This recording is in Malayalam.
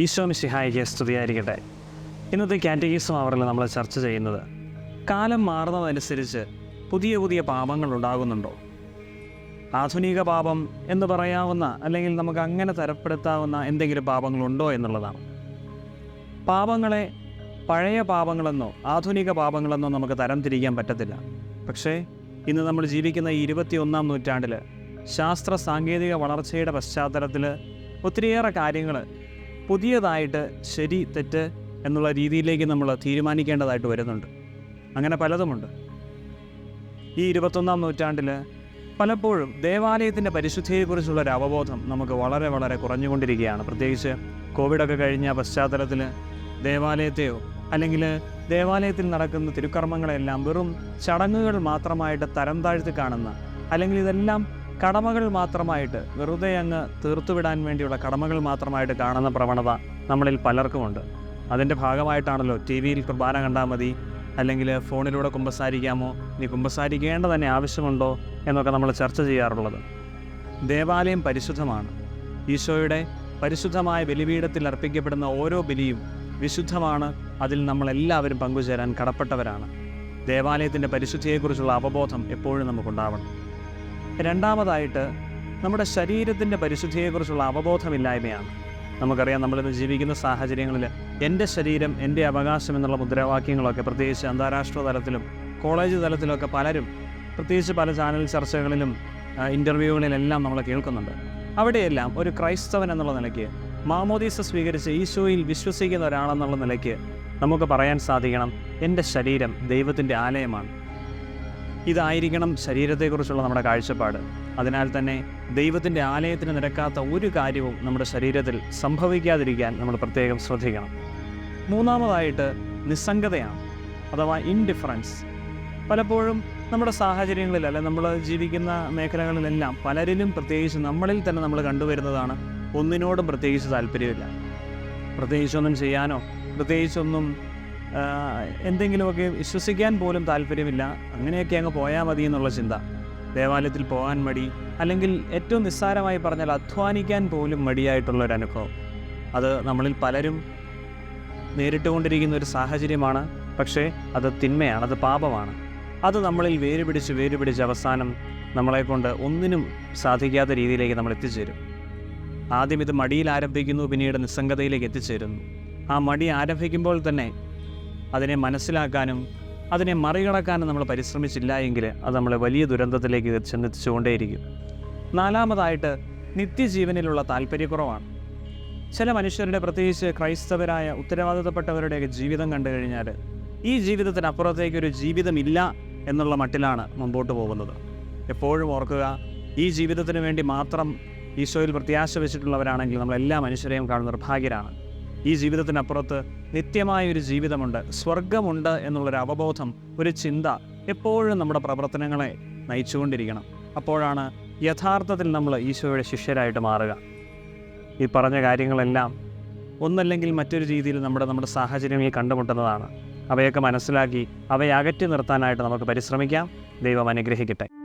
ഈശോ മിശിഹായിക്ക് സ്തുതിയായിരിക്കട്ടെ. ഇന്നത്തെ കാറ്റഗീസം അവറിൽ നമ്മൾ ചർച്ച ചെയ്യുന്നത് കാലം മാറുന്നതനുസരിച്ച് പുതിയ പുതിയ പാപങ്ങൾ ഉണ്ടാകുന്നുണ്ടോ? ആധുനിക പാപം എന്ന് പറയാവുന്ന അല്ലെങ്കിൽ നമുക്ക് അങ്ങനെ തരപ്പെടുത്താവുന്ന എന്തെങ്കിലും പാപങ്ങളുണ്ടോ എന്നുള്ളതാണ്. പാപങ്ങളെ പഴയ പാപങ്ങളെന്നോ ആധുനിക പാപങ്ങളെന്നോ നമുക്ക് തരംതിരിക്കാൻ പറ്റത്തില്ല. പക്ഷേ ഇന്ന് നമ്മൾ ജീവിക്കുന്ന ഈ ഇരുപത്തിയൊന്നാം നൂറ്റാണ്ടിൽ ശാസ്ത്ര സാങ്കേതിക വളർച്ചയുടെ പശ്ചാത്തലത്തിൽ ഒത്തിരിയേറെ കാര്യങ്ങൾ പുതിയതായിട്ട് ശരി തെറ്റ് എന്നുള്ള രീതിയിലേക്ക് നമ്മൾ തീരുമാനിക്കേണ്ടതായിട്ട് വരുന്നുണ്ട്. അങ്ങനെ പലതുമുണ്ട്. ഈ ഇരുപത്തൊന്നാം നൂറ്റാണ്ടിൽ പലപ്പോഴും ദേവാലയത്തിന്റെ പരിശുദ്ധിയെക്കുറിച്ചുള്ള ഒരു അവബോധം നമുക്ക് വളരെ വളരെ കുറഞ്ഞുകൊണ്ടിരിക്കുകയാണ്. പ്രത്യേകിച്ച് കോവിഡൊക്കെ കഴിഞ്ഞ പശ്ചാത്തലത്തിൽ ദേവാലയത്തെയോ അല്ലെങ്കിൽ ദേവാലയത്തിൽ നടക്കുന്ന തിരുക്കർമ്മങ്ങളെല്ലാം വെറും ചടങ്ങുകൾ മാത്രമായിട്ട് തരം താഴ്ത്തി കാണുന്ന അല്ലെങ്കിൽ ഇതെല്ലാം കടമകൾ മാത്രമായിട്ട് വെറുതെ അങ്ങ് തീർത്തുവിടാൻ വേണ്ടിയുള്ള കടമകൾ മാത്രമായിട്ട് കാണുന്ന പ്രവണത നമ്മളിൽ പലർക്കുമുണ്ട്. അതിന്റെ ഭാഗമായിട്ടാണല്ലോ ടി വിയിൽ കുർബാന കണ്ടാൽ മതി അല്ലെങ്കിൽ ഫോണിലൂടെ കുമ്പസാരിക്കാമോ? ഇനി കുമ്പസാരിക്കേണ്ട തന്നെ ആവശ്യമുണ്ടോ എന്നൊക്കെ നമ്മൾ ചർച്ച ചെയ്യാറുള്ളത്. ദേവാലയം പരിശുദ്ധമാണ്. ഈശോയുടെ പരിശുദ്ധമായ ബലിപീഠത്തിൽ അർപ്പിക്കപ്പെടുന്ന ഓരോ ബലിയും വിശുദ്ധമാണ്. അതിൽ നമ്മളെല്ലാവരും പങ്കുചേരാൻ കടപ്പെട്ടവരാണ്. ദേവാലയത്തിന്റെ പരിശുദ്ധിയെക്കുറിച്ചുള്ള അവബോധം എപ്പോഴും നമുക്കുണ്ടാവണം. രണ്ടാമതായിട്ട് നമ്മുടെ ശരീരത്തിന്റെ പരിശുദ്ധിയെക്കുറിച്ചുള്ള അവബോധമില്ലായ്മയാണ്. നമുക്കറിയാം നമ്മളിന്ന് ജീവിക്കുന്ന സാഹചര്യങ്ങളിൽ എന്റെ ശരീരം എന്റെ അവകാശം എന്നുള്ള മുദ്രാവാക്യങ്ങളൊക്കെ പ്രത്യേകിച്ച് അന്താരാഷ്ട്ര തലത്തിലും കോളേജ് തലത്തിലൊക്കെ പലരും പ്രത്യേകിച്ച് പല ചാനൽ ചർച്ചകളിലും ഇന്റർവ്യൂകളിലെല്ലാം നമ്മൾ കേൾക്കുന്നുണ്ട്. അവിടെയെല്ലാം ഒരു ക്രൈസ്തവൻ എന്നുള്ള നിലയ്ക്ക് മാമോദീസ സ്വീകരിച്ച് ഈശോയിൽ വിശ്വസിക്കുന്ന ഒരാളെന്നുള്ള നിലയ്ക്ക് നമുക്ക് പറയാൻ സാധിക്കണം എന്റെ ശരീരം ദൈവത്തിന്റെ ആലയമാണ്. ഇതായിരിക്കണം ശരീരത്തെക്കുറിച്ചുള്ള നമ്മുടെ കാഴ്ചപ്പാട്. അതിനാൽ തന്നെ ദൈവത്തിന്റെ ആലയത്തിന് നിരക്കാത്ത ഒരു കാര്യവും നമ്മുടെ ശരീരത്തിൽ സംഭവിക്കാതിരിക്കാൻ നമ്മൾ പ്രത്യേകം ശ്രദ്ധിക്കണം. മൂന്നാമതായിട്ട് നിസ്സംഗതയാണ് അഥവാ ഇൻഡിഫറൻസ് പലപ്പോഴും നമ്മുടെ സാഹചര്യങ്ങളിൽ അല്ലെ നമ്മൾ ജീവിക്കുന്ന മേഖലകളിലെല്ലാം പലരിലും പ്രത്യേകിച്ച് നമ്മളിൽ തന്നെ നമ്മൾ കണ്ടുവരുന്നതാണ് ഒന്നിനോടും പ്രത്യേകിച്ച് താല്പര്യമില്ല. പ്രത്യേകിച്ചൊന്നും ചെയ്യാനോ പ്രത്യേകിച്ചൊന്നും എന്തെങ്കിലുമൊക്കെ വിശ്വസിക്കാൻ പോലും താല്പര്യമില്ല. അങ്ങനെയൊക്കെ അങ്ങ് പോയാൽ മതി എന്നുള്ള ചിന്ത. ദേവാലയത്തിൽ പോകാൻ മടി അല്ലെങ്കിൽ ഏറ്റവും നിസ്സാരമായി പറഞ്ഞാൽ അധ്വാനിക്കാൻ പോലും മടിയായിട്ടുള്ള ഒരു അനുഭവം. അത് നമ്മളിൽ പലരും നേരിട്ടുകൊണ്ടിരിക്കുന്ന ഒരു സാഹചര്യമാണ് പക്ഷേ അത് തിന്മയാണ് അത് പാപമാണ്. അത് നമ്മളിൽ വേര് പിടിച്ച് വേര് പിടിച്ച് അവസാനം നമ്മളെക്കൊണ്ട് ഒന്നിനും സാധിക്കാത്ത രീതിയിലേക്ക് നമ്മൾ എത്തിച്ചേരും. ആദ്യം ഇത് മടിയിൽ ആരംഭിക്കുന്നു പിന്നീട് നിസ്സംഗതയിലേക്ക് എത്തിച്ചേരുന്നു. ആ മടി ആരംഭിക്കുമ്പോൾ തന്നെ അതിനെ മനസ്സിലാക്കാനും അതിനെ മറികടക്കാനും നമ്മൾ പരിശ്രമിച്ചില്ല എങ്കിൽ അത് നമ്മളെ വലിയ ദുരന്തത്തിലേക്ക് ചെന്നെത്തിച്ചുകൊണ്ടേയിരിക്കും. നാലാമതായിട്ട് നിത്യജീവനിലുള്ള താല്പര്യക്കുറവാണ്. ചില മനുഷ്യരുടെ പ്രത്യേകിച്ച് ക്രൈസ്തവരായ ഉത്തരവാദിത്തപ്പെട്ടവരുടെയൊക്കെ ജീവിതം കണ്ടു കഴിഞ്ഞാൽ ഈ ജീവിതത്തിനപ്പുറത്തേക്കൊരു ജീവിതമില്ല എന്നുള്ള മട്ടിലാണ് മുമ്പോട്ട് പോകുന്നത്. എപ്പോഴും ഓർക്കുക ഈ ജീവിതത്തിന് വേണ്ടി മാത്രം ഈശോയിൽ പ്രത്യാശ വെച്ചിട്ടുള്ളവരാണെങ്കിൽ നമ്മൾ എല്ലാ മനുഷ്യരെയും കാണുന്ന നിർഭാഗ്യരാണ്. ഈ ജീവിതത്തിനപ്പുറത്ത് നിത്യമായ ഒരു ജീവിതമുണ്ട്. സ്വർഗമുണ്ട് എന്നുള്ളൊരു അവബോധം ഒരു ചിന്ത എപ്പോഴും നമ്മുടെ പ്രവർത്തനങ്ങളെ നയിച്ചുകൊണ്ടിരിക്കണം. അപ്പോഴാണ് യഥാർത്ഥത്തിൽ നമ്മൾ ഈശോയുടെ ശിഷ്യരായിട്ട് മാറുക. ഈ പറഞ്ഞ കാര്യങ്ങളെല്ലാം ഒന്നല്ലെങ്കിൽ മറ്റൊരു രീതിയിൽ നമ്മുടെ നമ്മുടെ സാഹചര്യങ്ങളിൽ കണ്ടുമുട്ടുന്നതാണ്. അവയൊക്കെ മനസ്സിലാക്കി അവയെ അകറ്റി നിർത്താനായിട്ട് നമുക്ക് പരിശ്രമിക്കാം. ദൈവം അനുഗ്രഹിക്കട്ടെ.